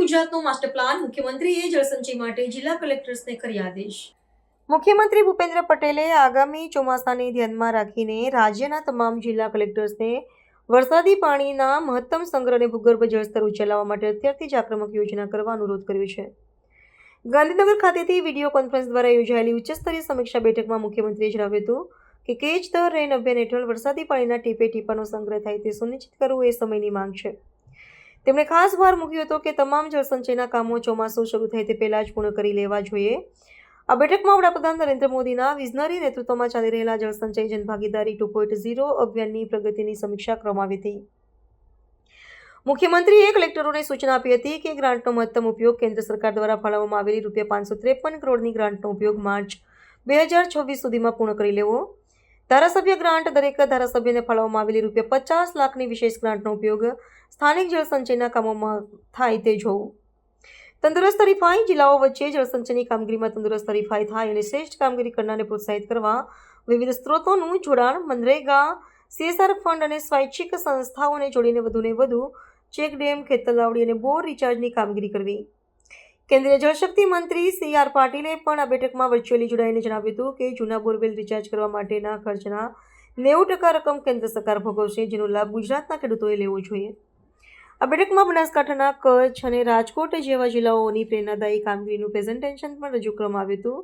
ગુજરાતનો master plan મુખ્યમંત્રીએ જળસંચય માટે જિલ્લા કલેક્ટર્સને કરી આદેશ. મુખ્યમંત્રી ભૂપેન્દ્ર પટેલે આગામી ચોમાસાને ધ્યાનમાં રાખીને રાજ્યના તમામ જિલ્લા કલેક્ટર્સને વરસાદી પાણીના મહત્તમ સંગ્રહ અને ભૂગર્ભ જળસ્તર ઉછેલાવવા માટે અત્યારથી જ આક્રમક યોજના કરવા અનુરોધ કર્યો છે. ગાંધીનગર ખાતેથી વીડિયો કોન્ફરન્સ દ્વારા યોજાયેલી ઉચ્ચસ્તરીય સમીક્ષા બેઠકમાં મુખ્યમંત્રીએ જણાવ્યું હતું કે કેચ ધ રેન, અભિયાન હેઠળ વરસાદી પાણીના ટીપે ટીપાનો સંગ્રહ થાય તે સુનિશ્ચિત કરવું એ સમયની માંગ છે. તેમણે ખાસ ભાર મૂક્યો હતો કે તમામ જળસંચયના કામો ચોમાસું શરૂ થાય તે પહેલાં જ પૂર્ણ કરી લેવા જોઈએ. આ બેઠકમાં વડાપ્રધાન નરેન્દ્ર મોદીના વિઝનરી નેતૃત્વમાં ચાલી રહેલા જળસંચય જનભાગીદારી ટુ પોઈન્ટ ઝીરો અભિયાનની પ્રગતિની સમીક્ષા કરવામાં આવી હતી. મુખ્યમંત્રીએ કલેક્ટરોને સૂચના આપી હતી કે ગ્રાન્ટનો મહત્તમ ઉપયોગ કેન્દ્ર સરકાર દ્વારા ફાળવવામાં આવેલી રૂપિયા પાંચસો ત્રેપન કરોડની ગ્રાન્ટનો ઉપયોગ માર્ચ બે હજાર છવ્વીસ સુધીમાં પૂર્ણ કરી લેવો. ધારાસભ્ય ગ્રાન્ટ દરેક ધારાસભ્યને ફાળવવામાં આવેલી રૂપિયા પચાસ લાખની વિશેષ ગ્રાન્ટનો ઉપયોગ સ્થાનિક જળસંચયના કામોમાં થાય તે જોવું. તંદુરસ્ત હરીફાઈ જિલ્લાઓ વચ્ચે જળસંચયની કામગીરીમાં તંદુરસ્ત હરીફાઈ થાય અને શ્રેષ્ઠ કામગીરી કરનારને પ્રોત્સાહિત કરવા વિવિધ સ્ત્રોતોનું જોડાણ મનરેગા સીએસઆર ફંડ અને સ્વૈચ્છિક સંસ્થાઓને જોડીને વધુને વધુ ચેક ડેમ ખેતર લાવડી અને બોર રિચાર્જની કામગીરી કરવી. કેન્દ્રીય જળશક્તિ મંત્રી સી આર પાટીલે પણ આ બેઠકમાં વર્ચ્યુઅલી જોડાઈને જણાવ્યું હતું કે જૂના બોરવેલ રિચાર્જ કરવા માટેના ખર્ચના નેવું ટકા રકમ કેન્દ્ર સરકાર ભોગવશે, જેનો લાભ ગુજરાતના ખેડૂતોએ લેવો જોઈએ. આ બેઠકમાં બનાસકાંઠાના કચ્છ અને રાજકોટ જેવા જિલ્લાઓની પ્રેરણાદાયી કામગીરીનું પ્રેઝન્ટેશન પણ રજૂ કરવામાં આવ્યું હતું.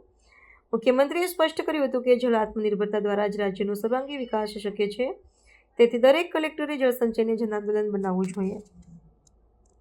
મુખ્યમંત્રીએ સ્પષ્ટ કર્યું હતું કે જળ આત્મનિર્ભરતા દ્વારા જ રાજ્યનો સર્વાંગી વિકાસ શક્ય છે. તેથી દરેક કલેક્ટરે જળસંચયને જન આંદોલન બનાવવું જોઈએ.